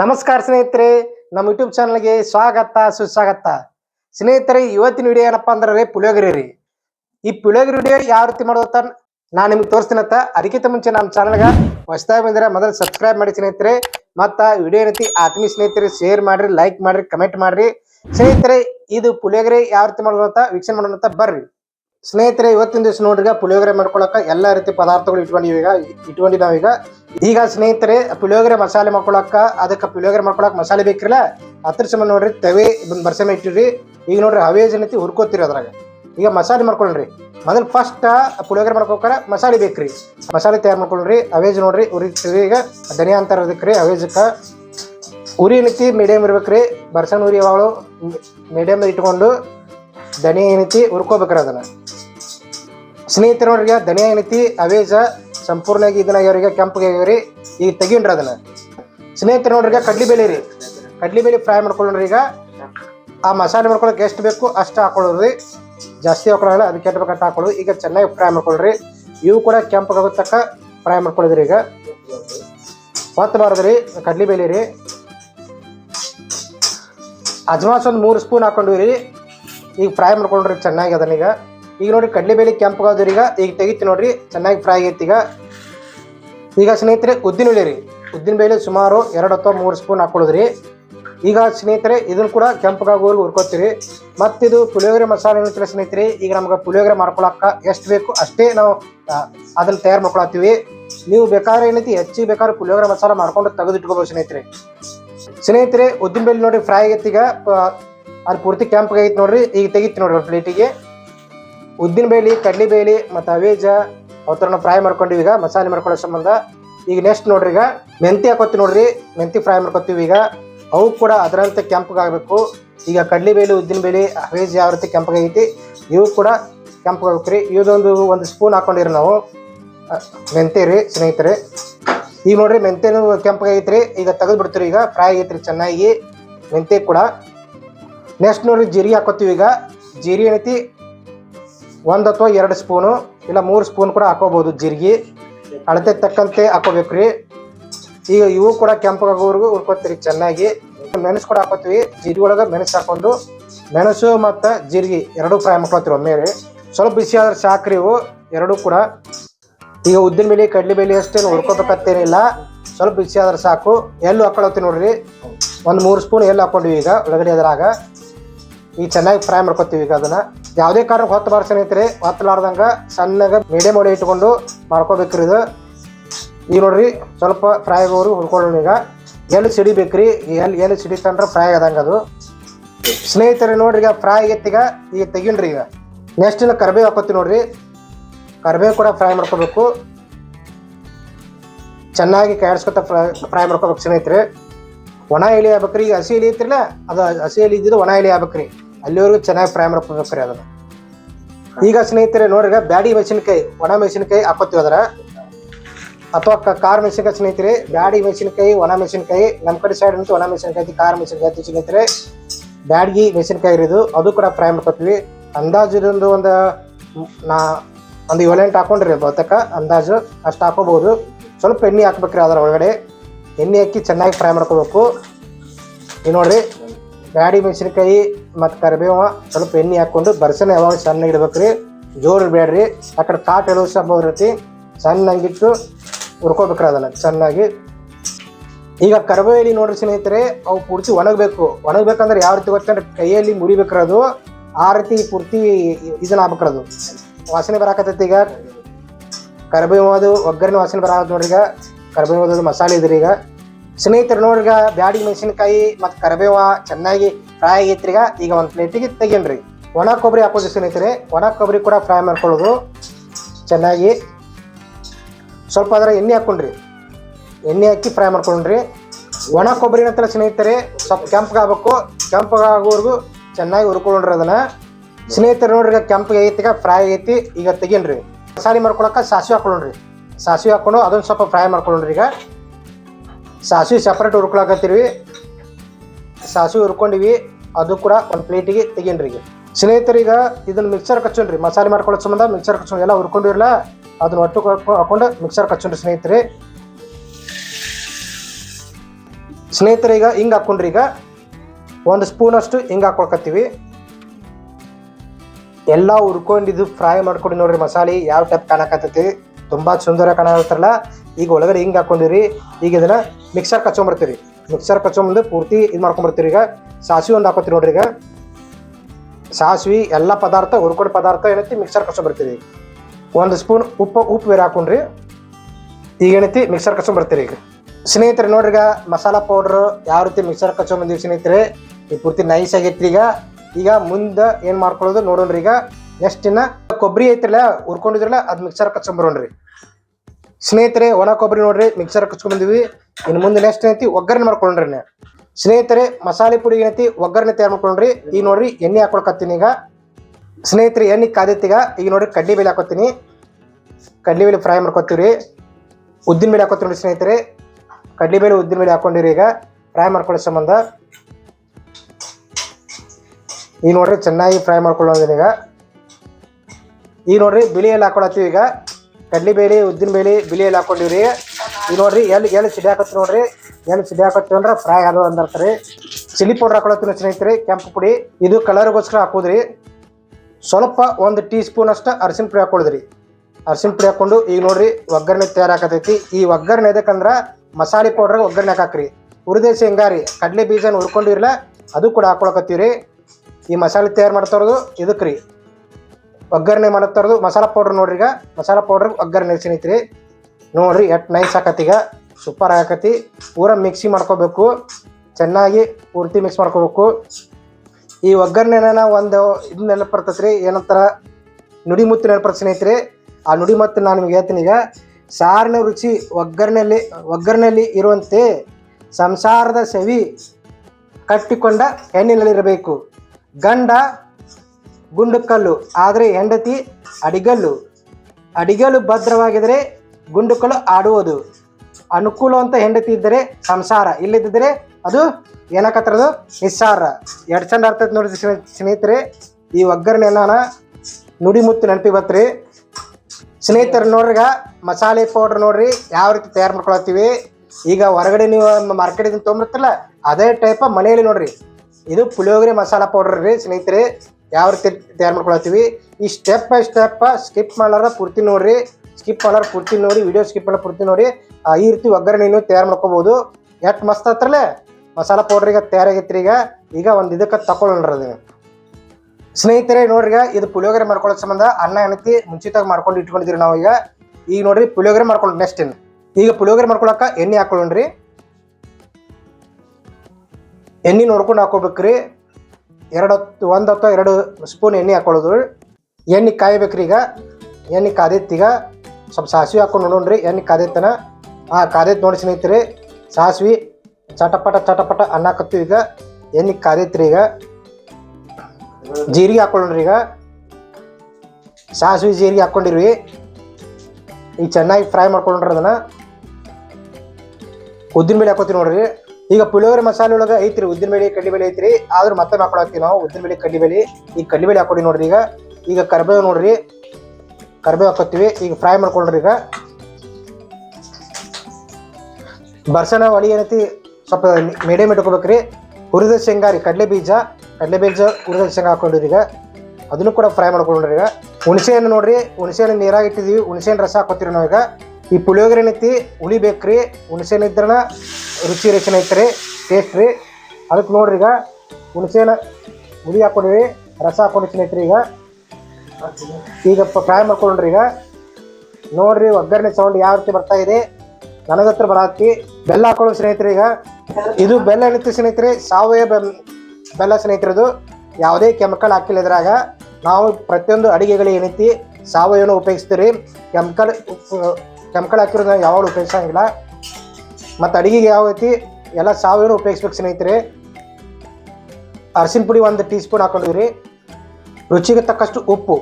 ನಮಸ್ಕಾರ ಸ್ನೇಹಿತರೆ, ನಮ್ಮ ಯೂಟ್ಯೂಬ್ ಚಾನಲ್ಗೆ ಸ್ವಾಗತ, ಸುಸ್ವಾಗತ. ಸ್ನೇಹಿತರೆ, ಇವತ್ತಿನ ವಿಡಿಯೋ ಏನಪ್ಪಾ ಅಂದ್ರೆ ರೀ ಪುಳಿಯೋಗರೆ ರೀ ಈ ಪುಳಿಯೋಗರಿ ವಿಡಿಯೋ ಯಾವ ರೀತಿ ಮಾಡೋದ ನಾನು ನಿಮ್ಗೆ ತೋರಿಸ್ತೀನಂತ ಅದಕ್ಕಿಂತ ಮುಂಚೆ ನಮ್ಮ ಚಾನಲ್ಗೆ ಹೊಸದಾಗಿ ಬಂದ್ರೆ ಮೊದಲು ಸಬ್ಸ್ಕ್ರೈಬ್ ಮಾಡಿ ಸ್ನೇಹಿತರೆ. ಮತ್ತ ವಿಡಿಯೋ ರೀತಿ ಆತ್ಮೀಯ ಸ್ನೇಹಿತರೆ ಶೇರ್ ಮಾಡ್ರಿ ಲೈಕ್ ಮಾಡ್ರಿ ಕಮೆಂಟ್ ಮಾಡ್ರಿ. ಸ್ನೇಹಿತರೆ, ಇದು ಪುಳಿಯೋಗರಿ ಯಾವ ರೀತಿ ಮಾಡೋದಂತ ವೀಕ್ಷಣೆ ಮಾಡೋಣ ಬರ್ರಿ. ಸ್ನೇಹಿತರೆ, ಇವತ್ತಿನ ದಿವಸ ನೋಡ್ರಿ ಪುಳಿಯೋಗರೆ ಮಾಡ್ಕೊಳಕ ಎಲ್ಲಾ ರೀತಿ ಪದಾರ್ಥಗಳು ಇಟ್ಕೊಂಡಿವಿ ಈಗ ಇಟ್ಕೊಂಡಿ ನಾವೀಗ. ಈಗ ಸ್ನೇಹಿತರೆ, ಪುಳಿಯೋಗರೆ ಮಸಾಲೆ ಮಾಡ್ಕೊಳಕ, ಅದಕ್ಕೆ ಪುಳಿಯೋಗರೆ ಮಾಡ್ಕೊಳಕ್ ಮಸಾಲೆ ಬೇಕಿರಲ್ಲ ಹತ್ತಿರ ಸಮ ನೋಡ್ರಿ, ತವೆ ಬರ್ಸೆ ಬರ್ಸಮ ಇಟ್ಟಿರಿ ಈಗ ನೋಡ್ರಿ ಹವೇ ಏನೈತಿ ಹುರ್ಕೋತೀರಿ ಅದ್ರಾಗ. ಈಗ ಮಸಾಲೆ ಮಾಡ್ಕೊಳ್ರಿ. ಮೊದಲು ಫಸ್ಟ್ ಪುಳಿಯೋಗರೆ ಮಾಡ್ಕೋಕಾರ ಮಸಾಲೆ ಬೇಕ್ರಿ. ಮಸಾಲೆ ತಯಾರು ಮಾಡ್ಕೊಳ್ರಿ. ಅವೇಜ್ ನೋಡ್ರಿ ಉರಿತೀವಿ ಈಗ. ಧನಿಯಾ ಅಂತಾರ ಅದಕ್ಕೆ ಅವೇಜಕ್ಕೆ ಉರಿ ಏನೈತಿ ಮೀಡಿಯಮ್ ಇರ್ಬೇಕ್ರಿ. ಬರ್ಸನ್ ಉರಿ ಯಾವಾಗಲೂ ಮೀಡಿಯಮ್ ಇಟ್ಕೊಂಡು ಧನಿಯಾ ಏನೈತಿ ಹುರ್ಕೋಬೇಕ್ರಿ ಅದನ್ನ. ಸ್ನೇಹಿತರು ನೋಡ್ರಿ ಧನಿಯ ಏನೈತಿ ಅವೇಜ, ಸಂಪೂರ್ಣವಾಗಿ ಇದನ್ನಾಗ್ಯವ್ರಿಗೆ ಕೆಂಪಗೆ ಆಗ್ಯಾವ್ರಿ ಈಗ ತೆಗೀನ್ರಿ ಅದನ್ನ. ಸ್ನೇಹಿತರು ನೋಡ್ರಿ ಕಡ್ಲಿ ಬೇಳೆ ರೀ. ಕಡ್ಲಿ ಬೇಳೆ ಫ್ರೈ ಮಾಡ್ಕೊಳ್ಳೋಣ್ರಿ ಈಗ. ಆ ಮಸಾಲೆ ಮಾಡ್ಕೊಳಕ್ಕೆ ಎಷ್ಟು ಬೇಕು ಅಷ್ಟು ಹಾಕೊಳ್ಳೋರಿ ಜಾಸ್ತಿ ಹಾಕೊಳ್ಳೋಲ್ಲ, ಅದಕ್ಕೆ ಎಷ್ಟು ಬೇಕು ಹಾಕೊಳ್ಳೋದು. ಈಗ ಚೆನ್ನಾಗಿ ಫ್ರೈ ಮಾಡ್ಕೊಳ್ರಿ. ಇವು ಕೂಡ ಕೆಂಪಗಾಗೋ ತಕ್ಕ ಫ್ರೈ ಮಾಡ್ಕೊಳ್ಳೋದ್ರಿ ಈಗ. ಹೊತ್ತಬಾರ್ದ್ರಿ ಕಡ್ಲಿ ಬೇಳೆ ರೀ. ಅಜ್ಮಾಸ್ ಒಂದು ಮೂರು ಸ್ಪೂನ್ ಹಾಕೊಂಡಿವ್ರಿ. ಈಗ ಫ್ರೈ ಮಾಡ್ಕೊಂಡ್ರಿ ಚೆನ್ನಾಗಿ ಅದನ್ನೀಗ ಈಗ ನೋಡ್ರಿ ಕಡಲೆಬೇಳೆ ಕೆಂಪಗಾದ್ರಿ ಈಗ. ಈಗ ತೆಗಿತಿ ನೋಡ್ರಿ, ಚೆನ್ನಾಗಿ ಫ್ರೈ ಆಗೈತಿ ಈಗ. ಈಗ ಸ್ನೇಹಿತರೆ ಉದ್ದಿನಬೇಳೆ ರೀ. ಉದ್ದಿನ ಬೇಳೆ ಸುಮಾರು ಎರಡು ಅಥವಾ ಮೂರು ಸ್ಪೂನ್ ಹಾಕೊಳ್ಳೋದ್ರಿ ಈಗ ಸ್ನೇಹಿತರೆ ಇದನ್ನ ಕೂಡ ಕೆಂಪಗಾಗೋರ್ಗು ಹುರ್ಕೋತೀರಿ ಇದು ಪುಳಿಯೋಗರೆ ಮಸಾಲೆ ಏನಂತಾರೆ ಸ್ನೇಹಿತರೆ, ಈಗ ನಮ್ಗೆ ಪುಳಿಯೋಗರೆ ಮಾಡ್ಕೊಳಕ್ಕ ಎಷ್ಟು ಬೇಕು ಅಷ್ಟೇ ನಾವು ಅದನ್ನು ತಯಾರು ಮಾಡ್ಕೊಳತ್ತೀವಿ. ನೀವು ಬೇಕಾದ್ರೆ ಏನೈತಿ ಹೆಚ್ಚಿಗೆ ಬೇಕಾದ್ರೆ ಪುಳಿಯೋಗರೆ ಮಸಾಲ ಮಾಡ್ಕೊಂಡು ತೆಗೆದು ಇಟ್ಕೋಬೋದು ಸ್ನೇಹಿತರೆ. ಸ್ನೇಹಿತರೆ, ಉದ್ದಿನ ಬೇಳೆ ನೋಡಿ ಫ್ರೈ ಆಗೈತಿ ಈಗ. ಅದು ಪೂರ್ತಿ ಕೆಂಪಗಾಗೈತಿ ನೋಡ್ರಿ. ಈಗ ತೆಗಿತಿ ನೋಡ್ರಿ ಪ್ಲೇಟಿಗೆ. ಉದ್ದಿನ ಬೇಲಿ, ಕಡ್ಲಿ ಬೇಲಿ ಮತ್ತು ಅವೇಜ ಅವತ್ತರನ್ನ ಫ್ರೈ ಮಾಡ್ಕೊಂಡಿವಿ ಈಗ, ಮಸಾಲೆ ಮಾಡ್ಕೊಳ್ಳೋ ಸಂಬಂಧ. ಈಗ ನೆಕ್ಸ್ಟ್ ನೋಡ್ರಿ ಈಗ, ಮೆಂತಿ ಹಾಕೋತಿ ನೋಡ್ರಿ, ಮೆಂತಿ ಫ್ರೈ ಮಾಡ್ಕೊತೀವಿ ಈಗ. ಅವು ಕೂಡ ಅದರಂತೆ ಕೆಂಪಗಾಗಬೇಕು. ಈಗ ಕಡ್ಲಿ ಬೇಲಿ, ಉದ್ದಿನ ಬೇಲಿ, ಅವೇಜ್ ಯಾವ ರೀತಿ ಕೆಂಪಗಾಗೈತಿ, ಇವು ಕೂಡ ಕೆಂಪಗಾಗ್ಬೇಕ್ರಿ. ಇದೊಂದು ಒಂದು ಸ್ಪೂನ್ ಹಾಕೊಂಡಿರಿ ನಾವು. ಮೆಂತೆ ರೀ, ಸ್ನೇಹಿತರೆ. ಈಗ ನೋಡ್ರಿ, ಮೆಂತೆನು ಕೆಂಪಗಾಗೈತ್ರಿ. ಈಗ ತೆಗೆದು ಬಿಡ್ತೀರಿ ಈಗ ಫ್ರೈ ಆಗೈತ್ರಿ ಚೆನ್ನಾಗಿ. ಮೆಂತೆ ಕೂಡ. ನೆಕ್ಸ್ಟ್ ನೋಡ್ರಿ, ಜೀರಿಗೆ ಹಾಕೋತೀವಿ ಈಗ. ಜೀರಿಗೆ ಏನೈತಿ? ಒಂದು ಅಥವಾ ಎರಡು ಸ್ಪೂನು ಇಲ್ಲ ಮೂರು ಸ್ಪೂನ್ ಕೂಡ ಹಾಕೋಬೋದು ಜೀರಿಗೆ. ಅಳತೆ ತಕ್ಕಂತೆ ಹಾಕೋಬೇಕ್ರಿ ಈಗ ಇವು ಕೂಡ ಕೆಂಪಾಗೋವರೆಗೂ ಹುರ್ಕೋತೀರಿ ಚೆನ್ನಾಗಿ. ಮೆಣಸು ಕೂಡ ಹಾಕೋತೀವಿ. ಜೀರಿಗೆ ಒಳಗೆ ಮೆಣಸು ಹಾಕೊಂಡು, ಮೆಣಸು ಮತ್ತು ಜೀರಿಗೆ ಎರಡೂ ಫ್ರೈ ಮಾಡ್ಕೊತೀವಿ ಒಮ್ಮೆ ರೀ. ಸ್ವಲ್ಪ ಬಿಸಿ ಆದ್ರೆ ಸಾಕ್ರಿ ಇವು, ಎರಡೂ ಕೂಡ. ಈಗ ಉದ್ದಿನ ಬೆಳೆ, ಕಡ್ಲೆ ಬೆಳೆ ಅಷ್ಟೇನು ಹುರ್ಕೋಬೇಕಂತೇನಿಲ್ಲ. ಸ್ವಲ್ಪ ಬಿಸಿ ಆದ್ರೆ ಸಾಕು. ಎಲ್ಲೂ ಹಾಕೊಳತ್ತೀವಿ ನೋಡ್ರಿ. ಒಂದು ಮೂರು ಸ್ಪೂನ್ ಎಲ್ಲಿ ಹಾಕೊಂಡಿವಿ ಈಗ, ಒಳಗಡೆ ಅದ್ರಾಗ. ಈಗ ಚೆನ್ನಾಗಿ ಫ್ರೈ ಮಾಡ್ಕೊತೀವಿ ಈಗ ಅದನ್ನ. ಯಾವುದೇ ಕಾರಣಕ್ಕೆ ಹೊತ್ತು ಬಾರ ಸ್ನೇಹಿತರೆ ಹೊತ್ತಲಾರ್ದಂಗ ಸಣ್ಣಗ ಮೀಡಿಯಂ ಒಡೆ ಇಟ್ಕೊಂಡು ಮಾಡ್ಕೋಬೇಕ್ರಿ ಇದು. ಈಗ ನೋಡ್ರಿ, ಸ್ವಲ್ಪ ಫ್ರೈ ಆಗೋರು ಹುರ್ಕೊಳ್ಳೋಣ ಈಗ. ಎಲ್ಲಿ ಸಿಡಿಬೇಕ್ರಿ ಎಲ್ಲಿ ಎಲ್ಲಿ ಸಿಡಿತಂದ್ರೆ ಫ್ರೈ ಆದಂಗೆ ಅದು. ಸ್ನೇಹಿತರೆ ನೋಡ್ರಿ, ಈಗ ಫ್ರೈ ಈಗ ಈಗ ತೆಗಿನ್ರಿ ಈಗ. ನೆಕ್ಸ್ಟ್ ಇನ್ನು ಕರಿಬೇವು ಹಾಕೋತೀವಿ ನೋಡ್ರಿ. ಕರಿಬೇವು ಕೂಡ ಫ್ರೈ ಮಾಡ್ಕೋಬೇಕು. ಚೆನ್ನಾಗಿ ಕಾಯಿಸ್ಕೊತ ಫ್ರೈ ಫ್ರೈ ಮಾಡ್ಕೋಬೇಕು ಸ್ನೇಹಿತರೆ. ಒಣ ಎಲೆ ಆಗ್ಬೇಕ್ರಿ ಈಗ ಹಸಿ ಎಲೆ ಐತ್ರಲ್ಲ, ಅದು ಹಸಿ ಎಲೆ ಇದ್ದಿದ್ದು ಒಣ ಎಲೆ ಆಗ್ಬೇಕ್ರಿ ಅಲ್ಲಿವರೆಗೂ ಚೆನ್ನಾಗಿ ಫ್ರೈ ಮಾಡ್ಕೋಬೇಕ್ರಿ ಅದನ್ನ. ಈಗ ಸ್ನೇಹಿತರೆ ನೋಡ್ರಿ ಬ್ಯಾಡಿ ಮೆಣಸಿನಕಾಯಿ ಒಣ ಮೆಣಸಿನಕಾಯಿ ಹಾಕೋತೀವಿ ಅದರ ಅಥವಾ ಕಾರ್ ಖಾರ ಮೆಣಸಿನಕಾಯಿ ಸ್ನೇಹಿತರೆ ಬ್ಯಾಡಿ ಮೆಣಸಿನಕಾಯಿ ಒಣ ಮೆಣಸಿನಕಾಯಿ ನಮ್ಮ ಕಡೆ ಸೈಡ್ ಅಂತೂ ಒಣ ಮೆಣಸಿನಕಾಯಿ ಐತಿ, ಖಾರ ಮೆಣಸಿನಕಾಯಿ ಸ್ನೇಹಿತರೆ. ಬ್ಯಾಡ್ಗಿ ಮೆಣಸಿನಕಾಯಿ ಇರೋದು ಅದು ಕೂಡ ಫ್ರೈ ಮಾಡ್ಕೊತೀವಿ. ಅಂದಾಜು ಇದೊಂದು ಒಂದು ನಾ ಒಂದು ಏಳೆಂಟು ಹಾಕೊಂಡ್ರಿ ಬಹುತೇಕ ಅಂದಾಜು ಅಷ್ಟು ಹಾಕೋಬಹುದು. ಸ್ವಲ್ಪ ಎಣ್ಣೆ ಹಾಕ್ಬೇಕ್ರಿ ಅದರ ಒಳಗಡೆ. ಎಣ್ಣೆ ಹಾಕಿ ಚೆನ್ನಾಗಿ ಫ್ರೈ ಮಾಡ್ಕೋಬೇಕು. ಈ ನೋಡ್ರಿ ಬ್ಯಾಡಿ ಮೆಣಸಿನಕಾಯಿ ಮತ್ತು ಕರಿಬೇವ ಸ್ವಲ್ಪ ಎಣ್ಣೆ ಹಾಕ್ಕೊಂಡು ಬರ್ಸನ ಯಾವಾಗ ಸಣ್ಣ ಇಡ್ಬೇಕ್ರಿ. ಜೋರು ಬೇಡ್ರಿ ಆ ಕಡೆ ಕಾಟ್ ಎಲ್ಲೋ ಸಂಭವ ಇರುತ್ತೆ ಸಣ್ಣಂಗಿಟ್ಟು ಹುರ್ಕೋಬೇಕ್ರಿ ಅದನ್ನು ಚೆನ್ನಾಗಿ ಈಗ ಕರಿಬೇವು ನೋಡ್ರಿ ಸ್ನೇಹಿತರೆ, ಅವು ಪೂರ್ತಿ ಒಣಗಬೇಕು. ಒಣಗಬೇಕಂದ್ರೆ ಯಾವ ರೀತಿ ಗೊತ್ತಂದ್ರೆ ಕೈಯಲ್ಲಿ ಮುರಿಬೇಕ್ರಿ ಅದು. ಆ ರೀತಿ ಪೂರ್ತಿ ಇದನ್ನ ಆಗ್ಬೇಕ್ರದು ವಾಸನೆ ಬರಾಕತ್ತೈತಿ ಈಗ. ಕರಿಬೇವು ಅದು ಒಗ್ಗರಣೆ ವಾಸನೆ ಬರಾಕತ್ತ ನೋಡ್ರಿ ಈಗ. ಕರಿಬೇವು ಮಸಾಲೆ ಇದ್ರಿ ಈಗ. ಸ್ನೇಹಿತರು ನೋಡ್ರಿಗ, ಬ್ಯಾಡಿ ಮೆಣಸಿನಕಾಯಿ ಮತ್ತು ಕರಿಬೇವ ಚೆನ್ನಾಗಿ ಫ್ರೈ ಆಗೈತ್ರಿಗ, ಈಗ ಒಂದು ಪ್ಲೇಟಿಗೆ ತೆಗೀನ್ರಿ. ಒಣ ಕೊಬ್ಬರಿ ಹಾಕೋದು ಸ್ನೇಹಿತರೆ, ಒಣ ಕೊಬ್ಬರಿ ಕೂಡ ಫ್ರೈ ಮಾಡ್ಕೊಳ್ಳೋದು ಚೆನ್ನಾಗಿ. ಸ್ವಲ್ಪ ಅದರ ಎಣ್ಣೆ ಹಾಕೊಂಡ್ರಿ ಎಣ್ಣೆ ಹಾಕಿ ಫ್ರೈ ಮಾಡ್ಕೊಂಡ್ರಿ. ಒಣ ಕೊಬ್ಬರಿ ನಂತರ ಸ್ನೇಹಿತರೆ, ಸ್ವಲ್ಪ ಕೆಂಪಗಾಗಬೇಕು. ಕೆಂಪಗಾಗೋವರೆಗೂ ಚೆನ್ನಾಗಿ ಹುರ್ಕೊಂಡ್ರಿ ಅದನ್ನು. ಸ್ನೇಹಿತರು ನೋಡ್ರಿ ಕೆಂಪಗೆ ಈಗ ಫ್ರೈ ಆಗೈತಿ, ಈಗ ತೆಗೀನ್ರಿ. ಮಸಾಲೆ ಮಾಡ್ಕೊಳಕ್ಕೆ ಸಾಸಿವೆ ಹಾಕೊಳ್ಳೋಣ್ರಿ ಸಾಸಿವೆ ಹಾಕೊಂಡು ಅದನ್ನ ಸ್ವಲ್ಪ ಫ್ರೈ ಮಾಡ್ಕೊಳ್ಳ್ರಿ ಈಗ. ಸಾಸಿವೆ ಸಪ್ರೇಟ್ ಹುರ್ಕೊಳಕತ್ತೀವಿ ಸಾಸಿವೆ ಹುರ್ಕೊಂಡಿವಿ, ಅದು ಕೂಡ ಒಂದು ಪ್ಲೇಟಿಗೆ ತೆಗೀನ್ರಿ ಈಗ. ಸ್ನೇಹಿತರೀಗ ಇದನ್ನ ಮಿಕ್ಸರ್ ಕಚ್ಚೋಣ್ರಿ ಮಸಾಲೆ ಮಾಡ್ಕೊಳ್ಳೋ ಸಂಬಂಧ ಮಿಕ್ಸರ್ ಕಚ್ಚೋಣ ಎಲ್ಲ ಹುರ್ಕೊಂಡಿರಲ್ಲ, ಅದನ್ನ ಒಟ್ಟು ಹಾಕೊಂಡು ಮಿಕ್ಸರ್ ಕಚ್ಚೋಣ್ರಿ ಸ್ನೇಹಿತರೆ. ಸ್ನೇಹಿತರೆ, ಈಗ ಹಿಂಗೆ ಹಾಕೊಂಡ್ರಿ ಈಗ. ಒಂದು ಸ್ಪೂನ್ ಅಷ್ಟು ಹಿಂಗೆ ಹಾಕೊಳ್ಕತ್ತೀವಿ. ಎಲ್ಲ ಹುರ್ಕೊಂಡಿದ್ದು ಫ್ರೈ ಮಾಡ್ಕೊಂಡು ನೋಡ್ರಿ ಮಸಾಲೆ, ಯಾವ ಟೈಪ್ ಕಾಣಕತ್ತೈತಿ. ತುಂಬಾ ಸುಂದರ ಕಾಣಕತ್ತಲ್ಲ ಈಗ ಒಳಗಡೆ ಹಿಂಗೆ ಹಾಕೊಂಡಿರಿ? ಈಗ ಇದನ್ನ ಮಿಕ್ಸರ್ ಕಚ್ಕೊಂಬರ್ತೀರಿ ಮಿಕ್ಸರ್ ಕಚ್ಕೊಂಬಂದು ಪೂರ್ತಿ ಇದು ಮಾಡ್ಕೊಂಬರ್ತೀರಿ ಈಗ. ಸಾಸಿವೆ ಒಂದು ಹಾಕೋತೀರಿ ನೋಡ್ರಿ ಈಗ. ಸಾಸಿವೆ, ಎಲ್ಲ ಪದಾರ್ಥ ಹುರ್ಕೊಂಡು ಪದಾರ್ಥ ಏನೈತಿ ಮಿಕ್ಸರ್ ಕಚ್ಕೊಂಬರ್ತೀರಿ ಒಂದು ಸ್ಪೂನ್ ಉಪ್ಪು ಉಪ್ಪು ಬೇರೆ ಹಾಕೊಂಡ್ರಿ. ಈಗ ಏನೈತಿ? ಮಿಕ್ಸರ್ ಕಚ್ಕೊಂಬರ್ತೀರಿ ಈಗ. ಸ್ನೇಹಿತರೆ ನೋಡ್ರಿ ಈಗ ಮಸಾಲ ಪೌಡ್ರ್ ಯಾವ ರೀತಿ ಮಿಕ್ಸರ್ ಕಚ್ಕೊಂಬಂದಿವಿ ಸ್ನೇಹಿತರೆ? ಈ ಪೂರ್ತಿ ನೈಸ್ ಆಗೈತ್ರಿ ಈಗ. ಈಗ ಮುಂದೆ ಏನು ಮಾಡ್ಕೊಳ್ಳೋದು ನೋಡೋಣ್ರಿ ಈಗ. ನೆಕ್ಸ್ಟ್ ಇನ್ನ ಕೊಬ್ಬರಿ ಐತ್ರಲ್ಲ, ಹುರ್ಕೊಂಡಿದ್ರಲ್ಲ, ಅದು ಮಿಕ್ಸರ್ ಕಚ್ಕೊಂಬರೋಣ್ರಿ ಸ್ನೇಹಿತರೆ ಒಣ ಕೊಬ್ಬರಿ ನೋಡ್ರಿ ಮಿಕ್ಸರ್ ಕಚ್ಕೊಂಬಂದಿವಿ ಇನ್ನು ಮುಂದೆ ನೆಕ್ಸ್ಟ್ ಏನೈತಿ? ಒಗ್ಗರಣೆ ಮಾಡ್ಕೊಂಡ್ರಿ ಸ್ನೇಹಿತರೆ, ಮಸಾಲೆ ಪುಡಿ ಏನೈತಿ? ಒಗ್ಗರಣೆ ತಯಾರು ಮಾಡ್ಕೊಂಡ್ರಿ ಈಗ ನೋಡ್ರಿ, ಎಣ್ಣೆ ಹಾಕೊಳಕತ್ತೀನಿ ಈಗ. ಸ್ನೇಹಿತರೆ, ಎಣ್ಣೆ ಕಾದೈತಿಗ ಈಗ. ನೋಡ್ರಿ ಕಡ್ಲಿ ಬೇಳೆ ಹಾಕೋತೀನಿ ಕಡ್ಲಿ ಬೇಳೆ ಫ್ರೈ ಮಾಡ್ಕೊತೀವ್ರಿ. ಉದ್ದಿನ ಬೇಳೆ ಹಾಕೋತೀವಿ ನೋಡಿ ಸ್ನೇಹಿತರೆ. ಕಡ್ಲಿ ಬೇಳೆ ಉದ್ದಿನ ಬೇಳೆ ಹಾಕೊಂಡಿರಿ ಈಗ. ಫ್ರೈ ಮಾಡ್ಕೊಳ್ಳೋ ಸಂಬಂಧ. ಈಗ ನೋಡ್ರಿ, ಚೆನ್ನಾಗಿ ಫ್ರೈ ಮಾಡ್ಕೊಳ್ಳೋದನ್ನ ಈಗ. ಈಗ ನೋಡ್ರಿ ಬಿಳಿ ಎಲ್ಲ ಹಾಕೊಳತ್ತೀವಿ ಈಗ. ಕಡ್ಲಿ ಬೇಳೆ, ಉದ್ದಿನ ಬೇಳೆ ಎಲ್ಲಿ ಹಾಕೊಂಡಿವ್ರಿ. ಈಗ ನೋಡ್ರಿ ಎಲ್ಲಿ ಎಲ್ಲಿ ಸಿಡಿ ಹಾಕತ್ತಿ ನೋಡ್ರಿ. ಎಲ್ಲಿ ಸಿಡಿ ಹಾಕತ್ತೀವಿ ಅಂದ್ರೆ ಫ್ರೈ ಅದು ಅಂದರ್ತಾರೆ. ಚಿಲ್ಲಿ ಪೌಡರ್ ಹಾಕೊಳತ್ತೀವಿ ಸ್ನೇಹಿತರೆ, ಕೆಂಪು ಪುಡಿ. ಇದು ಕಲರ್ಗೋಸ್ಕರ ಹಾಕೋದ್ರಿ. ಸ್ವಲ್ಪ ಒಂದು ಟೀ ಸ್ಪೂನ್ ಅಷ್ಟು ಅರಸಿನ ಪುಡಿ ಹಾಕೊಳ್ಳೋದ್ರಿ. ಅರಸಿನ ಪುಡಿ ಹಾಕೊಂಡು ಈಗ ನೋಡ್ರಿ, ಒಗ್ಗರಣೆ ತಯಾರಾಕತೈತಿ ಈ ಒಗ್ಗರಣೆ ಎದಕ್ಕಂದ್ರೆ ಮಸಾಲೆ ಪೌಡರ್ ಒಗ್ಗರಣೆ ಹಾಕಾಕ್ರಿ. ಹುರಿದೆ ಶೇಂಗಾರಿ ಕಡಲೆ ಬೀಜನ ಹುರ್ಕೊಂಡಿರಲ್ಲ ಅದು ಕೂಡ ಹಾಕೊಳಕತ್ತೀವ್ರಿ. ಈ ಮಸಾಲೆ ತಯಾರು ಮಾಡ್ತಾರದು ಇದಕ್ಕೆ ರೀ ಒಗ್ಗರಣೆ ಮಾಡತ್ತಾರದು ಮಸಾಲ ಪೌಡ್ರ್ ನೋಡ್ರಿ ಈಗ. ಮಸಾಲ ಪೌಡ್ರ್ ಒಗ್ಗರಣೆ ಸ್ನೇಹಿತರೆ. ನೋಡ್ರಿ ಎಷ್ಟು ನೈಸ್ ಈಗ. ಸೂಪರ್ ಆಕತಿ ಪೂರ ಮಿಕ್ಸಿ ಮಾಡ್ಕೋಬೇಕು. ಚೆನ್ನಾಗಿ ಪೂರ್ತಿ ಮಿಕ್ಸ್ ಮಾಡ್ಕೋಬೇಕು. ಈ ಒಗ್ಗರಣೆನ ಒಂದು ಇದು ನೆನಪು ಬರ್ತೈತೆ ರೀ ಏನಂತಾರ ನುಡಿಮುತ್ತು ನೆನಪು ಸ್ನೇಹಿತರೆ. ಆ ನುಡಿಮತ್ತು ನಾನು ನಿಮ್ಗೆ ಹೇಳ್ತೀನಿ ಈಗ. ಸಾರಿನ ರುಚಿ ಒಗ್ಗರಣೆಯಲ್ಲಿ ಒಗ್ಗರಣೆಯಲ್ಲಿ ಇರುವಂತೆ ಸಂಸಾರದ ಸವಿ ಕಟ್ಟಿಕೊಂಡ ಹೆಣ್ಣಿನಲ್ಲಿರಬೇಕು ಗಂಡ ಗುಂಡುಕಲ್ಲು, ಆದರೆ ಹೆಂಡತಿ ಅಡಿಗಲ್ಲು. ಅಡಿಗಲ್ಲು ಭದ್ರವಾಗಿದ್ದರೆ ಗುಂಡುಕಲ್ಲು ಆಡುವುದು. ಅನುಕೂಲ ಅಂತ ಹೆಂಡತಿ ಇದ್ದರೆ ಸಂಸಾರ, ಇಲ್ಲದಿದ್ದರೆ ಅದು ಏನಕತ್ತರದು ನಿಸ್ಸಾರ. ಎರಡು ಚಂದ ಅರ್ಥ ಸ್ನೇ- ಸ್ನೇಹಿತರೆ, ಈ ಒಗ್ಗರಣೆ ನಾನು ನುಡಿಮುತ್ತು ನೆನಪಿ ಬತ್ರಿ ಸ್ನೇಹಿತರು ನೋಡ್ರಿಗ ಮಸಾಲೆ ಪೌಡ್ರ್ ನೋಡ್ರಿ, ಯಾವ ರೀತಿ ತಯಾರು ಮಾಡ್ಕೊಳತ್ತೀವಿ. ಈಗ ಹೊರಗಡೆ ನೀವು ಮಾರ್ಕೆಟಿಂದ ತೊಗೊಂಬರ್ತಿಲ್ಲ ಅದೇ ಟೈಪ್ ಮನೆಯಲ್ಲಿ ನೋಡ್ರಿ. ಇದು ಪುಳಿಯೋಗರೆ ಮಸಾಲ ಪೌಡರ್ ರೀ ಸ್ನೇಹಿತರೆ. ಯಾವ ರೀತಿ ತಯಾರು ಮಾಡ್ಕೊಳತ್ತೀವಿ? ಈ ಸ್ಟೆಪ್ ಬೈ ಸ್ಟೆಪ್ ಸ್ಕಿಪ್ ಮಾಡಾರ ಪೂರ್ತಿ ನೋಡ್ರಿ. ಸ್ಕಿಪ್ ಮಾಡಾರ ಪೂರ್ತಿ ನೋಡಿ ವಿಡಿಯೋ ಸ್ಕಿಪ್ ಮಾಡೋ ಪೂರ್ತಿ ನೋಡಿ ಈ ರೀತಿ ಒಗ್ಗರಣೆಯನ್ನು ತಯಾರು ಮಾಡ್ಕೋಬಹುದು ಎಷ್ಟು ಮಸ್ತ್ ಹತ್ರಲೇ ಮಸಾಲ ಪೌಡ್ರ್ ಈಗ ತಯಾರಾಗೈತ್ರಿ ಈಗ. ಈಗ ಒಂದು ಇದಕ್ಕೆ ತಗೊಳ್ಳೋಣ್ರಿ ಅದು ಸ್ನೇಹಿತರೆ, ನೋಡ್ರಿ ಈಗ ಇದು ಪುಳಿಯೋಗರೆ ಮಾಡ್ಕೊಳ್ಳೋ ಸಂಬಂಧ ಅನ್ನ, ಹೆಣತಿ ಮುಂಚಿತವಾಗಿ ಮಾಡ್ಕೊಂಡು ಇಟ್ಕೊಂಡಿದ್ರಿ ನಾವು ಈಗ. ಈಗ ನೋಡ್ರಿ ಪುಳಿಯೋಗರೆ ಮಾಡ್ಕೊಂಡು ನೆಕ್ಸ್ಟ್ ಇನ್ ಈಗ ಪುಳಿಯೋಗರೆ ಮಾಡ್ಕೊಳಕ ಎಣ್ಣೆ ಹಾಕೊಳ್ಳೋಣ್ರಿ. ಎಣ್ಣೆ ನೋಡ್ಕೊಂಡು ಹಾಕೋಬೇಕ್ರಿ. ಎರಡು ಹೊತ್ತು, ಒಂದು ಅಥವಾ ಎರಡು ಸ್ಪೂನ್ ಎಣ್ಣೆ ಹಾಕೊಳ್ಳೋದು. ಎಣ್ಣೆ ಕಾಯ್ಬೇಕ್ರಿ ಈಗ. ಎಣ್ಣೆ ಕಾದಿತ್ತು ಈಗ. ಸ್ವಲ್ಪ ಸಾಸಿವೆ ಹಾಕೊಂಡು ನೋಡೋಣ್ರಿ. ಎಣ್ಣೆ ಕಾದೈತನ ಹಾಂ ಕಾದೈತಿ ನೋಡಿ ಸ್ನೇಹಿತರೆ. ಸಾಸಿವೆ ಚಟಪಟ ಚಟಪಟ ಅನ್ನಕತ್ತೀವಿ ಈಗ. ಎಣ್ಣೆ ಕಾದೈತ್ರಿ ಈಗ. ಜೀರಿಗೆ ಹಾಕೊಳ್ಳೋಣ್ರಿ ಈಗ. ಸಾಸಿವೆ ಜೀರಿಗೆ ಹಾಕ್ಕೊಂಡಿರ್ವಿ ಈಗ ಚೆನ್ನಾಗಿ ಫ್ರೈ ಮಾಡ್ಕೊಂಡ್ರಿ ಅದನ್ನು. ಉದ್ದಿನ ಬೇಳೆ ಹಾಕೋತೀವಿ ನೋಡ್ರಿ. ಈಗ ಪುಳಿಯೋಗರೆ ಮಸಾಲೆ ಒಳಗೆ ಐತ್ರಿ, ಉದ್ದಿನ ಬೇಳೆ ಕಡ್ಲಿ ಬೇಳೆ ಐತ್ರಿ. ಆದ್ರೂ ಮತ್ತೆ ಹಾಕೊಳತ್ತೀವಿ ನಾವು, ಉದ್ದಿನ ಬೇಳೆ ಕಡ್ಲಿ ಬೇಳೆ ಈಗ ಕಡ್ಲಿ ಬೇಳೆ ಹಾಕೊಡಿ ನೋಡ್ರಿ ಈಗ. ಈಗ ಕರಿಬೇವು ನೋಡ್ರಿ. ಕರಿಬೇವು ಹಾಕೋತೀವಿ ಈಗ ಫ್ರೈ ಮಾಡ್ಕೊಂಡ್ರಿ ಈಗ. ಬರ್ಸನ ಒಲಿ ಏನೈತಿ? ಸ್ವಲ್ಪ ಮೀಡಿಯಮ್ ಇಟ್ಕೋಬೇಕ್ರಿ. ಹುರಿದ ಶೇಂಗಾ ರೀ, ಕಡಲೆ ಬೀಜ. ಕಡಲೆ ಬೀಜ, ಹುರಿದ ಶೇಂಗಾ ಹಾಕೊಂಡಿರಿ ಈಗ. ಅದನ್ನು ಕೂಡ ಫ್ರೈ ಮಾಡ್ಕೊಂಡ್ರಿ ಈಗ. ಹುಣಸೆ ಹಣ್ಣು ನೋಡ್ರಿ. ಹುಣಸೆ ಹಣ್ಣು ನೀರಾಗಿ ಇಟ್ಟಿದ್ದೀವಿ ಹುಣಸೆ ಹಣ್ಣು ರಸ ಹಾಕೋತೀವಿ ನಾವೀಗ. ಈ ಪುಳಿಯೋಗರೆ ಏನೈತಿ ಉಳಿಬೇಕ್ರಿ ಬೇಕ್ರಿ ಹುಣಸೇನ ಇದ್ರನ ರುಚಿ ರಚನೆ ಐತ್ರಿ ಟೇಸ್ಟ್ ರೀ. ಅದಕ್ಕೆ ನೋಡ್ರಿ ಈಗ ಹುಣಸೇನ ಹುಳಿ ಹಾಕೊಂಡ್ರಿ ರಸ ಹಾಕೊಂಡು ಐತ್ರಿ ಈಗ. ಈಗ ಫ್ರೈ ಮಾಡ್ಕೊಂಡ್ರಿ ಈಗ. ನೋಡ್ರಿ ಒಗ್ಗರಣೆ ಸೌಂಡ್ ಯಾವ ರೀತಿ ಬರ್ತಾ ಇದೆ ನನಗತ್ರ ಬರತ್ತಿ ಬೆಲ್ಲ ಹಾಕೊಳ್ಳೋ ಸ್ನೇಹಿತರೆ ಈಗ. ಇದು ಬೆಲ್ಲ ಏನೈತಿ ಸ್ನೇಹಿತರೆ, ಸಾವಯವ ಬೆಲ್- ಬೆಲ್ಲ ಅದು ಯಾವುದೇ ಕೆಮಿಕಲ್ ಹಾಕಿಲ್ಲ ಇದ್ರಾಗ. ನಾವು ಪ್ರತಿಯೊಂದು ಅಡುಗೆಗಳು ಏನೈತಿ ಸಾವಯವನ ಉಪಯೋಗಿಸ್ತೀರಿ. ಕೆಮಿಕಲ್ ಕೆಮಿಕಲ್ ಹಾಕಿರೋದು ಯಾವಾಗ ಯಾವಾಗಲೂ ಉಪಯೋಗಿಸಂಗಿಲ್ಲ. ಮತ್ತು ಅಡಿಗೆಗೆ ಯಾವ ಐತಿ ಎಲ್ಲ ಸಾವಿರ ಉಪಯೋಗಿಸ್ಬೇಕು ಸ್ನೇಹಿತರೆ. ಅರಸಿನ ಪುಡಿ ಒಂದು ಟೀ ಸ್ಪೂನ್ ಹಾಕೊಂಡಿವ್ರಿ ರುಚಿಗೆ ತಕ್ಕಷ್ಟು ಉಪ್ಪು.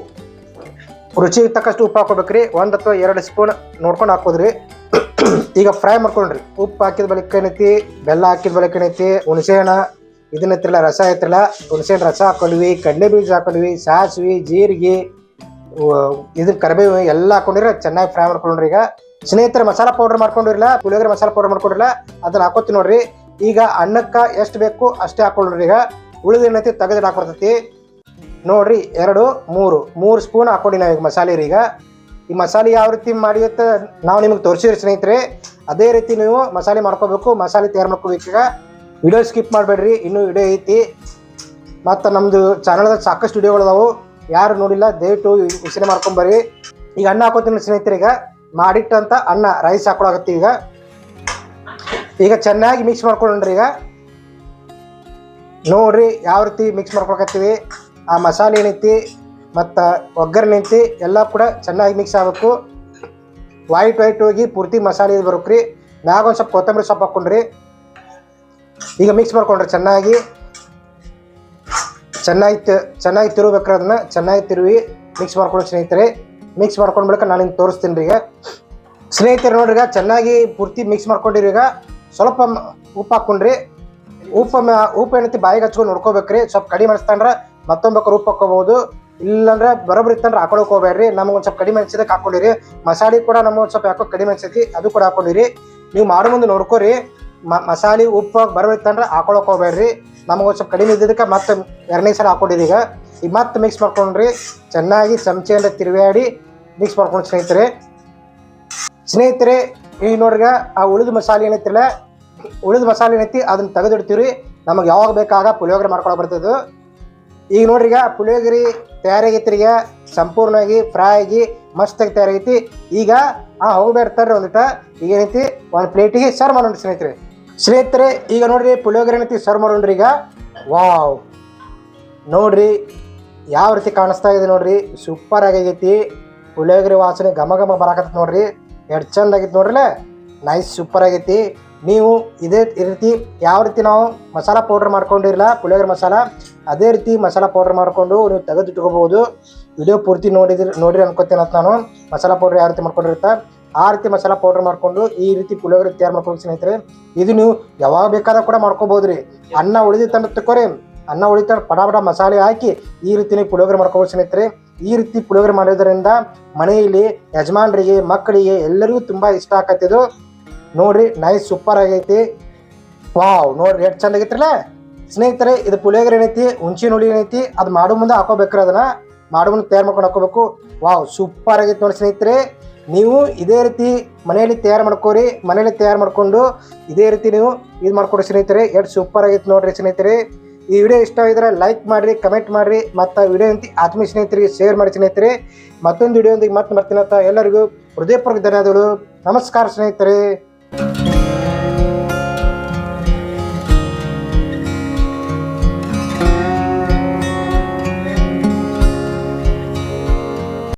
ರುಚಿಗೆ ತಕ್ಕಷ್ಟು ಉಪ್ಪು ಹಾಕೋಬೇಕ್ರಿ. ಒಂದು ಅಥವಾ ಎರಡು ಸ್ಪೂನ್ ನೋಡ್ಕೊಂಡು ಹಾಕೋದ್ರಿ. ಈಗ ಫ್ರೈ ಮಾಡ್ಕೊಂಡ್ರಿ. ಉಪ್ಪು ಹಾಕಿದ ಬಳಿಕ ಏನೈತಿ? ಬೆಲ್ಲ ಹಾಕಿದ ಬಳಿಕ ಏನೈತಿ? ಹುಣಸೆಹಣ್ಣ ಇದನ್ನ ಐತ್ರಲ್ಲ ರಸ ಐತ್ರಲ್ಲ ಹುಣಸೆಹಣ್ಣು ರಸ ಹಾಕೊಂಡ್ವಿ ಕಡಲೆ ಬೀಜ ಹಾಕೊಂಡ್ವಿ, ಸಾಸಿವೆ, ಜೀರಿಗೆ. ಇದನ್ನ ಕರಿಬೇವು ಎಲ್ಲ ಹಾಕೊಂಡಿರ, ಚೆನ್ನಾಗಿ ಫ್ರೈ ಮಾಡ್ಕೊಂಡ್ರಿ ಈಗ. ಸ್ನೇಹಿತರೆ, ಮಸಾಲ ಪೌಡರ್ ಮಾಡ್ಕೊಂಡಿರಲ್ಲ, ಪುಳಿಯೋಗರೆ ಮಸಾಲ ಪೌಡರ್ ಮಾಡ್ಕೊಂಡಿರಲ್ಲ, ಅದನ್ನ ಹಾಕೋತಿ ನೋಡ್ರಿ. ಈಗ ಅನ್ನಕ್ಕೆ ಎಷ್ಟು ಬೇಕು ಅಷ್ಟೇ ಹಾಕೊಂಡ್ರಿ ಈಗ. ಉಳಿದ ಏನೈತಿ ತೆಗೆದು ಹಾಕೊಡ್ತೈತಿ. ನೋಡ್ರಿ, ಎರಡು, ಮೂರು. ಮೂರು ಸ್ಪೂನ್ ಹಾಕೊಂಡಿ ನಾವು ಈಗ ಮಸಾಲೆ ರೀ ಈಗ. ಈ ಮಸಾಲೆ ಯಾವ ರೀತಿ ಮಾಡಿ ಅಂತ ನಾವು ನಿಮಗೆ ತೋರಿಸಿರಿ ಸ್ನೇಹಿತರೆ. ಅದೇ ರೀತಿ ನೀವು ಮಸಾಲೆ ಮಾಡ್ಕೋಬೇಕು, ಮಸಾಲೆ ತಯಾರು ಮಾಡ್ಕೋಬೇಕು ಈಗ. ವಿಡಿಯೋ ಸ್ಕಿಪ್ ಮಾಡಬೇಡ್ರಿ, ಇನ್ನೂ ವಿಡಿಯೋ ಐತಿ. ಮತ್ತು ನಮ್ಮದು ಚಾನಲ್ದಾಗ ಸಾಕಷ್ಟು ವಿಡಿಯೋಗಳು ಅದಾವು. ಯಾರು ನೋಡಿಲ್ಲ, ದಯವಿಟ್ಟು ವಿಷಯ ಮಾಡ್ಕೊಂಬರ್ರಿ ಈಗ ಅನ್ನ ಹಾಕೋತೀನಿ ಈಗ ಮಾಡಿಟ್ಟಂತ ಅನ್ನ ರೈಸ್ ಹಾಕೊಳಾಗತ್ತೆ ಈಗ. ಈಗ ಚೆನ್ನಾಗಿ ಮಿಕ್ಸ್ ಮಾಡ್ಕೊಂಡ್ರಿ ಈಗ. ನೋಡ್ರಿ ಯಾವ ರೀತಿ ಮಿಕ್ಸ್ ಮಾಡ್ಕೊಳಕತ್ತೀವಿ. ಆ ಮಸಾಲೆ ಏನೈತಿ, ಮತ್ತು ಒಗ್ಗರಣೆ ಐತಿ, ಎಲ್ಲ ಕೂಡ ಚೆನ್ನಾಗಿ ಮಿಕ್ಸ್ ಆಗಬೇಕು. ವೈಟ್ ವೈಟ್ ಹೋಗಿ ಪೂರ್ತಿ ಮಸಾಲೆ ಇದು ರೀ ಮ್ಯಾಗ ಒಂದು ಸ್ವಲ್ಪ ಕೊತ್ತಂಬರಿ ಸೊಪ್ಪು ಹಾಕ್ಕೊಂಡ್ರಿ ಈಗ ಮಿಕ್ಸ್ ಮಾಡ್ಕೊಂಡ್ರಿ ಚೆನ್ನಾಗಿ. ಚೆನ್ನಾಗಿ ಚೆನ್ನಾಗಿ ತಿರುಗ್ಬೇಕ್ರಿ ಅದನ್ನ ಚೆನ್ನಾಗಿ ತಿರುವಿ ಮಿಕ್ಸ್ ಮಾಡ್ಕೊಂಡು ಸ್ನೇಹಿತರೆ. ಮಿಕ್ಸ್ ಮಾಡ್ಕೊಂಡು ಬಳಿಕ ನಾನು ನಿಮ್ಗೆ ತೋರಿಸ್ತೀನಿ ಈಗ. ಸ್ನೇಹಿತರು ನೋಡ್ರಿ ಚೆನ್ನಾಗಿ ಪೂರ್ತಿ ಮಿಕ್ಸ್ ಮಾಡ್ಕೊಂಡಿರಿ ಈಗ. ಸ್ವಲ್ಪ ಉಪ್ಪು ಹಾಕ್ಕೊಂಡ್ರಿ. ಉಪ್ಪು ಉಪ್ಪು ಏನೈತಿ ಬಾಯಿಗೆ ಹಚ್ಕೊಂಡು ನೋಡ್ಕೋಬೇಕ್ರಿ ಸ್ವಲ್ಪ ಕಡಿಮೆ ಅನಿಸ್ತಂದ್ರೆ ಮತ್ತೊಂದು ಉಪ್ಪು ಹಾಕೋಬಹುದು ಇಲ್ಲಾಂದ್ರೆ ಬರೋಬ್ರಿ ಇತ್ತಂದ್ರೆ ಹಾಕೊಳಕ್ ಹೋಗ್ಬೇಡ್ರಿ. ನಮ್ಗೆ ಒಂದು ಸ್ವಲ್ಪ ಕಡಿಮೆ ಅನ್ಸಿದಕ್ಕೆ ಹಾಕೊಂಡಿರಿ ಮಸಾಲೆ ಕೂಡ ನಮ್ಗೆ ಒಂದು ಸ್ವಲ್ಪ ಯಾಕೋ ಕಡಿಮೆ ಅನ್ಸೈತಿ, ಅದು ಕೂಡ ಹಾಕೊಂಡಿರಿ ನೀವು ಮಾಡೋ ಮುಂದೆ ನೋಡ್ಕೋರಿ. ಮಸಾಲೆ ಉಪ್ಪು ಇತ್ತಂದ್ರೆ ಹಾಕೊಳಕ್ ಹೋಗ್ಬೇಡ್ರಿ. ನಮ್ಗೆ ಸ್ವಲ್ಪ ಕಡಿಮೆ ಇದ್ದಿದ್ದಕ್ಕೆ ಮತ್ತೆ ಎರಡನೇ ಸಲ ಹಾಕೊಂಡಿರಿ ಈಗ. ಈಗ ಮತ್ತೆ ಮಿಕ್ಸ್ ಮಾಡ್ಕೊಂಡ್ರಿ. ಚೆನ್ನಾಗಿ ಚಮಚೆಯಿಂದ ತಿರುವಾಡಿ ಮಿಕ್ಸ್ ಮಾಡ್ಕೊಂಡು ಸ್ನೇಹಿತರೆ. ಸ್ನೇಹಿತರೆ, ಈಗ ನೋಡ್ರಿಗ ಆ ಉಳಿದ ಮಸಾಲೆ ಏನೈತಿಲ್ಲ ಉಳಿದ ಮಸಾಲೆ ಏನೈತಿ? ಅದನ್ನ ತೆಗೆದಿಡ್ತೀವಿ ನಮಗೆ ಯಾವಾಗ ಬೇಕಾಗ ಪುಳಿಯೋಗರೆ ಮಾಡ್ಕೊಳಕ್ ಬರ್ತದೆ. ಈಗ ನೋಡ್ರಿ ಈಗ ಪುಳಿಯೋಗರೆ ತಯಾರಾಗೈತಿ ಈಗ ಸಂಪೂರ್ಣವಾಗಿ ಫ್ರೈ ಆಗಿ ಮಸ್ತಾಗಿ ತಯಾರಾಗೈತಿ. ಈಗ ಆ ಹೋಗ್ಬೇಡ್ತಾರೆ ಒಂದಿಟ. ಈಗ ಏನೈತಿ? ಒಂದು ಪ್ಲೇಟಿಗೆ ಸರ್ವ್ ಮಾಡೋಣ ಸ್ನೇಹಿತರೆ. ಸ್ನೇಹಿತರೆ, ಈಗ ನೋಡ್ರಿ ಪುಳಿಯೋಗರೆ ಏನೈತಿ ಸರ್ವ್ ಮಾಡೋಣ್ರಿ ಈಗ. ವಾವ್ ನೋಡ್ರಿ, ಯಾವ ರೀತಿ ಕಾಣಿಸ್ತಾ ಇದೆ ನೋಡ್ರಿ. ಸೂಪರ್ ಆಗೈತಿ. ಪುಳಿಯೋಗರೆ ವಾಸನೆ ಘಮ ಘಮ ಬರಾಕತ್ತ ನೋಡ್ರಿ. ಎಷ್ಟು ಚಂದ ಆಗೈತಿ ನೋಡ್ರಲ್ಲ. ನೈಸ್ ಸೂಪರ್ ಆಗೈತಿ. ನೀವು ಇದೇ ರೀತಿ ಯಾವ ರೀತಿ ನಾವು ಮಸಾಲ ಪೌಡ್ರ್ ಮಾಡ್ಕೊಂಡಿರಲ್ಲ, ಪುಳಿಯೋಗರೆ ಮಸಾಲ, ಅದೇ ರೀತಿ ಮಸಾಲ ಪೌಡ್ರ್ ಮಾಡಿಕೊಂಡು ನೀವು ತೆಗೆದು ಇಟ್ಕೋಬಹುದು ವಿಡಿಯೋ ಪೂರ್ತಿ ನೋಡಿದ್ರಿ, ನೋಡಿರಿ ಅಂತ ನಾನು. ಮಸಾಲ ಪೌಡ್ರ್ ಯಾವ ರೀತಿ ಮಾಡ್ಕೊಂಡಿರುತ್ತೆ? ಆ ರೀತಿ ಮಸಾಲ ಪೌಡರ್ ಮಾಡ್ಕೊಂಡು ಈ ರೀತಿ ಪುಳಿಯೋಗರೆ ತಯಾರು ಮಾಡ್ಕೊಂಡು ಸ್ನೇಹಿತರೆ, ಇದು ನೀವು ಯಾವಾಗ ಬೇಕಾದಾಗ ಕೂಡ ಮಾಡ್ಕೋಬಹುದ್ರಿ ಅನ್ನ ಉಳಿದ ತಿಳ್ಕೊರಿ ಅನ್ನ ಉಳಿತ ಪಡ ಪಡ ಮಸಾಲೆ ಹಾಕಿ ಈ ರೀತಿ ನೀವು ಪುಳಿಯೋಗರೆ ಮಾಡ್ಕೋಬೋದು ಸ್ನೇಹಿತರೆ. ಈ ರೀತಿ ಪುಳಿಯೋಗರೆ ಮಾಡೋದ್ರಿಂದ ಮನೆಯಲ್ಲಿ ಯಜಮಾನರಿಗೆ, ಮಕ್ಕಳಿಗೆ ಎಲ್ಲರಿಗೂ ತುಂಬಾ ಇಷ್ಟ ಆಕತ್ತಿದು ನೋಡ್ರಿ ನೈಸ್ ಸೂಪರ್ ಆಗೈತಿ. ವಾವ್ ನೋಡ್ರಿ, ಎಷ್ಟು ಚಂದ ಆಗೈತ್ರಲ್ಲ. ಸ್ನೇಹಿತರೆ, ಇದು ಪುಳಿಯೋಗರೆ ಏನೈತಿ? ಹುಂಚಿ ಹುಳಿ ಏನೈತಿ? ಅದು ಮಾಡೋ ಮುಂದೆ ಹಾಕೋಬೇಕ್ರಿ ಅದನ್ನ ಮಾಡೋ ಮುಂದೆ ತಯಾರು ಮಾಡ್ಕೊಂಡು ಹಾಕೋಬೇಕು. ವಾವ್ ಸೂಪರ್ ಆಗೈತಿ ನೋಡಿ ಸ್ನೇಹಿತರೆ. ನೀವು ಇದೇ ರೀತಿ ಮನೆಯಲ್ಲಿ ತಯಾರು ಮಾಡ್ಕೋರಿ, ಮನೆಯಲ್ಲಿ ತಯಾರು ಮಾಡಿಕೊಂಡು ಇದೇ ರೀತಿ ನೀವು ಇದು ಮಾಡ್ಕೊಡಿ ಸ್ನೇಹಿತರೆ. ಎಷ್ಟು ಸೂಪರ್ ಆಗಿತ್ತು ನೋಡ್ರಿ ಸ್ನೇಹಿತರೆ. ಈ ವಿಡಿಯೋ ಇಷ್ಟ ಆಗಿದ್ರೆ ಲೈಕ್ ಮಾಡಿರಿ ಕಮೆಂಟ್ ಮಾಡಿರಿ, ಮತ್ತು ವಿಡಿಯೋ ಅಂತ ಆತ್ಮೀಯ ಸ್ನೇಹಿತರಿಗೆ ಶೇರ್ ಮಾಡಿ ಸ್ನೇಹಿತರೆ. ಮತ್ತೊಂದು ವಿಡಿಯೋಂದಿಗೆ ಮತ್ತೆ ಅಂತ ಎಲ್ಲರಿಗೂ ಹೃದಯಪೂರ್ವಕ ಧನ್ಯವಾದಗಳು. ನಮಸ್ಕಾರ ಸ್ನೇಹಿತರೆ.